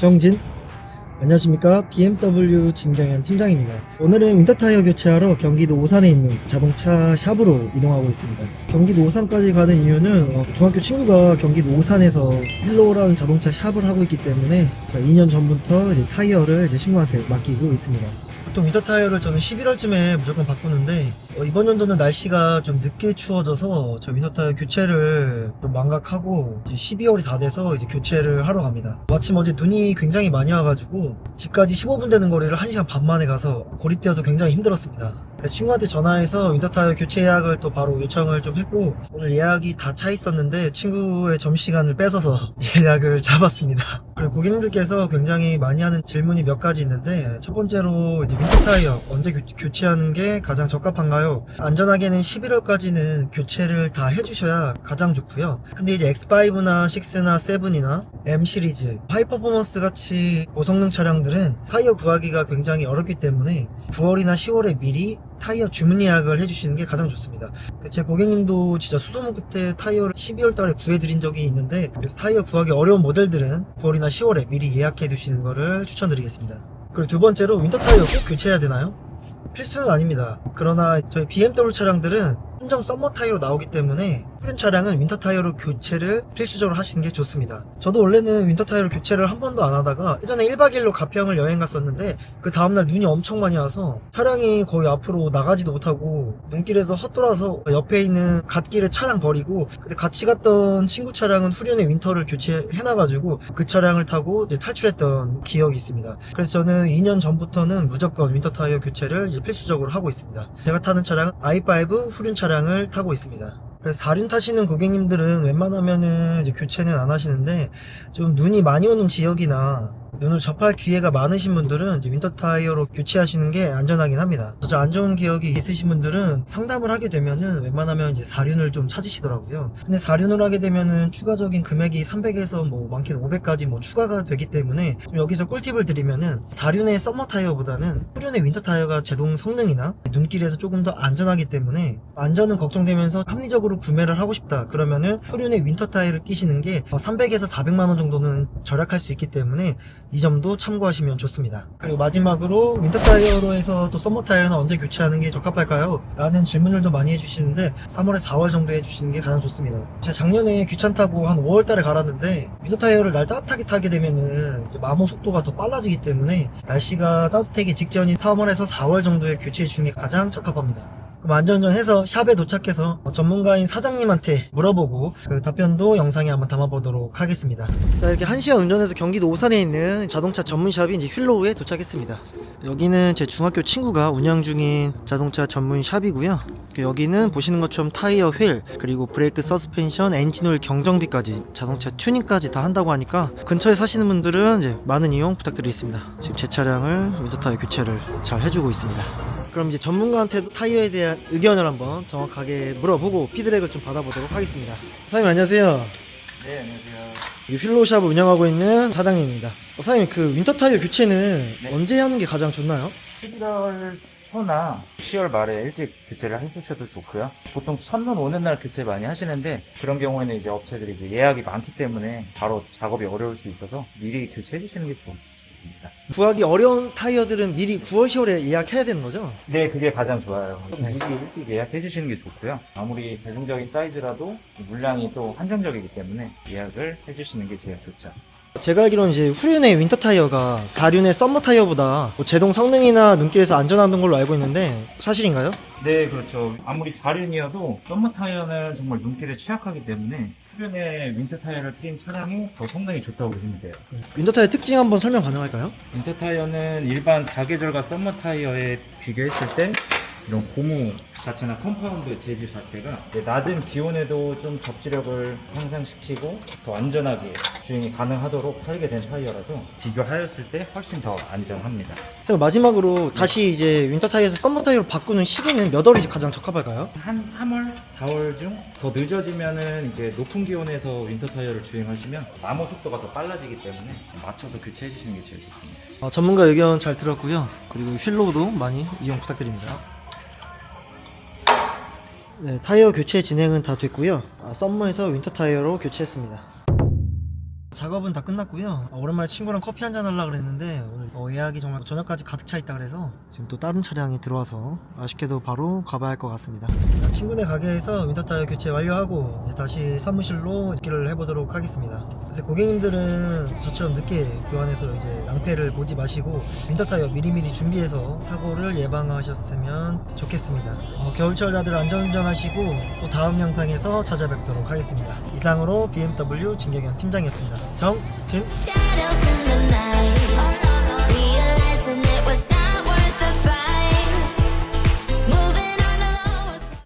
정진. 안녕하십니까. BMW 진경현 팀장입니다. 오늘은 윈터타이어 교체하러 경기도 오산에 있는 자동차 샵으로 이동하고 있습니다. 경기도 오산까지 가는 이유는 어, 중학교 친구가 경기도 오산에서 힐로우라는 자동차 샵을 하고 있기 때문에 2년 전부터 이제 타이어를 이제 친구한테 맡기고 있습니다 보통 윈터 타이어를 저는 11월쯤에 무조건 바꾸는데 어, 이번 연도는 날씨가 좀 늦게 추워져서 저 윈터 타이어 교체를 좀 망각하고 이제 12월이 다 돼서 이제 교체를 하러 갑니다. 마침 어제 눈이 굉장히 많이 와가지고 집까지 15분 되는 거리를 1시간 반 만에 가서 고립되어서 굉장히 힘들었습니다. 친구한테 전화해서 윈터 타이어 교체 예약을 또 바로 요청을 좀 했고 오늘 예약이 다 차 있었는데 친구의 점심시간을 뺏어서 예약을 잡았습니다. 고객님들께서 굉장히 많이 하는 질문이 몇 가지 있는데 첫 번째로 이제 윈터 타이어 언제 교, 교체하는 게 가장 적합한가요? 안전하게는 11월까지는 교체를 다 해주셔야 가장 좋고요. 근데 이제 X5나 6나 7이나 M 시리즈, 하이퍼포먼스 같이 고성능 차량들은 타이어 구하기가 굉장히 어렵기 때문에 9월이나 10월에 미리 타이어 주문 예약을 해주시는 게 가장 좋습니다. 그제 고객님도 진짜 수소문 끝에 타이어를 12월 달에 구해드린 적이 있는데 그래서 타이어 구하기 어려운 모델들은 9월이나 10월에 미리 예약해 두시는 거를 추천드리겠습니다. 그리고 두 번째로 윈터 타이어 꼭 교체해야 되나요? 필수는 아닙니다. 그러나 저희 BMW 차량들은 순정 썸머 타이어로 나오기 때문에 푸른 차량은 윈터 타이어로 교체를 필수적으로 하시는 게 좋습니다. 저도 원래는 윈터 타이어로 교체를 한 번도 안 하다가 예전에 1박 2일로 가평을 여행 갔었는데 그 다음날 눈이 엄청 많이 와서 차량이 거의 앞으로 나가지도 못하고 눈길에서 헛돌아서 옆에 있는 갓길에 차량 버리고 근데 같이 갔던 친구 차량은 후륜에 윈터를 교체해놔가지고 그 차량을 타고 탈출했던 기억이 있습니다. 그래서 저는 2년 전부터는 무조건 윈터 타이어 교체를 필수적으로 하고 있습니다. 제가 타는 차량은 i5 후륜 차량을 타고 있습니다. 그래서 4륜 타시는 고객님들은 웬만하면은 이제 교체는 안 하시는데 좀 눈이 많이 오는 지역이나 눈을 접할 기회가 많으신 분들은 윈터 타이어로 교체하시는 게 안전하긴 합니다. 저안 좋은 기억이 있으신 분들은 상담을 하게 되면은 웬만하면 이제 4륜을 좀 찾으시더라고요. 근데 4륜을 하게 되면은 추가적인 금액이 300에서 뭐 많게는 500까지 뭐 추가가 되기 때문에 좀 여기서 꿀팁을 드리면은 4륜의 썸머 타이어보다는 4륜의 윈터 타이어가 제동 성능이나 눈길에서 조금 더 안전하기 때문에 안전은 걱정되면서 합리적으로 구매를 하고 싶다 그러면은 4륜의 윈터 타이어를 끼시는 게 300에서 400만 원 정도는 절약할 수 있기 때문에 이 점도 참고하시면 좋습니다. 그리고 마지막으로 윈터 타이어로 해서 또 썸머 타이어는 언제 교체하는 게 적합할까요? 라는 질문들도 많이 해주시는데 3월에 4월 정도 해주시는 게 가장 좋습니다. 제가 작년에 귀찮다고 한 5월 달에 갈았는데 윈터 타이어를 날 따뜻하게 타게 되면은 마모 속도가 더 빨라지기 때문에 날씨가 따뜻하기 직전인 3월에서 4월 정도에 교체해 주는 게 가장 적합합니다. 그럼 안전전 해서 샵에 도착해서 전문가인 사장님한테 물어보고 그 답변도 영상에 한번 담아보도록 하겠습니다. 자 이렇게 1시간 운전해서 경기도 오산에 있는 자동차 전문샵인 이제 휠로우에 도착했습니다. 여기는 제 중학교 친구가 운영 중인 자동차 전문 샵이고요. 그 여기는 보시는 것처럼 타이어 휠 그리고 브레이크 서스펜션 엔진오일 경정비까지 자동차 튜닝까지 다 한다고 하니까 근처에 사시는 분들은 이제 많은 이용 부탁드리겠습니다. 지금 제 차량을 윈터 타이어 교체를 잘 해주고 있습니다. 그럼 이제 전문가한테도 타이어에 대한 의견을 한번 정확하게 물어보고 피드백을 좀 받아보도록 하겠습니다. 사장님 안녕하세요. 네, 안녕하세요. 이 휠로샵을 운영하고 있는 사장님입니다. 어, 사장님 그 윈터 타이어 교체는 네. 언제 하는 게 가장 좋나요? 11월 초나 10월 말에 일찍 교체를 해주셔도 좋고요. 보통 첫눈 오는 날 교체 많이 하시는데 그런 경우에는 이제 업체들이 이제 예약이 많기 때문에 바로 작업이 어려울 수 있어서 미리 교체해 주시는 게 좋습니다. 구하기 어려운 타이어들은 미리 9월, 10월에 예약해야 되는 거죠? 네, 그게 가장 좋아요. 미리 일찍 예약해 주시는 게 좋고요. 아무리 대중적인 사이즈라도 물량이 또 한정적이기 때문에 예약을 해 주시는 게 제일 좋죠. 제가 알기로는 이제 후륜의 윈터 타이어가 4륜의 썸머 타이어보다 뭐 제동 성능이나 눈길에서 안전한 걸로 알고 있는데 사실인가요? 네, 그렇죠. 아무리 4륜이어도 썸머 타이어는 정말 눈길에 취약하기 때문에 수륜의 윈터 타이어를 낀 차량이 더 성능이 좋다고 보시면 돼요. 윈터 타이어 특징 한번 설명 가능할까요? 윈터 타이어는 일반 사계절과 썸머 타이어에 비교했을 때 이런 고무 자체나 컴파운드 재질 자체가 이제 낮은 기온에도 좀 접지력을 향상시키고 더 안전하게 주행이 가능하도록 설계된 타이어라서 비교하였을 때 훨씬 더 안전합니다. 자, 마지막으로 다시 이제 윈터 타이어에서 썸머 타이어로 바꾸는 시기는 몇 월이 가장 적합할까요? 한 3월, 4월 중 더 늦어지면은 이제 높은 기온에서 윈터 타이어를 주행하시면 마모 속도가 더 빨라지기 때문에 맞춰서 교체해 주시는 게 제일 좋습니다. 어, 전문가 의견 잘 들었고요. 그리고 휠로우도 많이 이용 부탁드립니다. 네, 타이어 교체 진행은 다 됐고요. 아, 썸머에서 윈터 타이어로 교체했습니다. 작업은 다 끝났고요. 어, 오랜만에 친구랑 커피 한잔 하려고 그랬는데 오늘 어, 예약이 정말 저녁까지 가득 차 있다 그래서 지금 또 다른 차량이 들어와서 아쉽게도 바로 가봐야 할 것 같습니다. 친구네 가게에서 윈터타이어 교체 완료하고 이제 다시 사무실로 입기를 해보도록 하겠습니다. 그래서 고객님들은 저처럼 늦게 교환해서 이제 낭패를 보지 마시고 윈터타이어 미리미리 준비해서 사고를 예방하셨으면 좋겠습니다. 어, 겨울철 다들 안전운전하시고 또 다음 영상에서 찾아뵙도록 하겠습니다. 이상으로 BMW 진경현 팀장이었습니다. 정진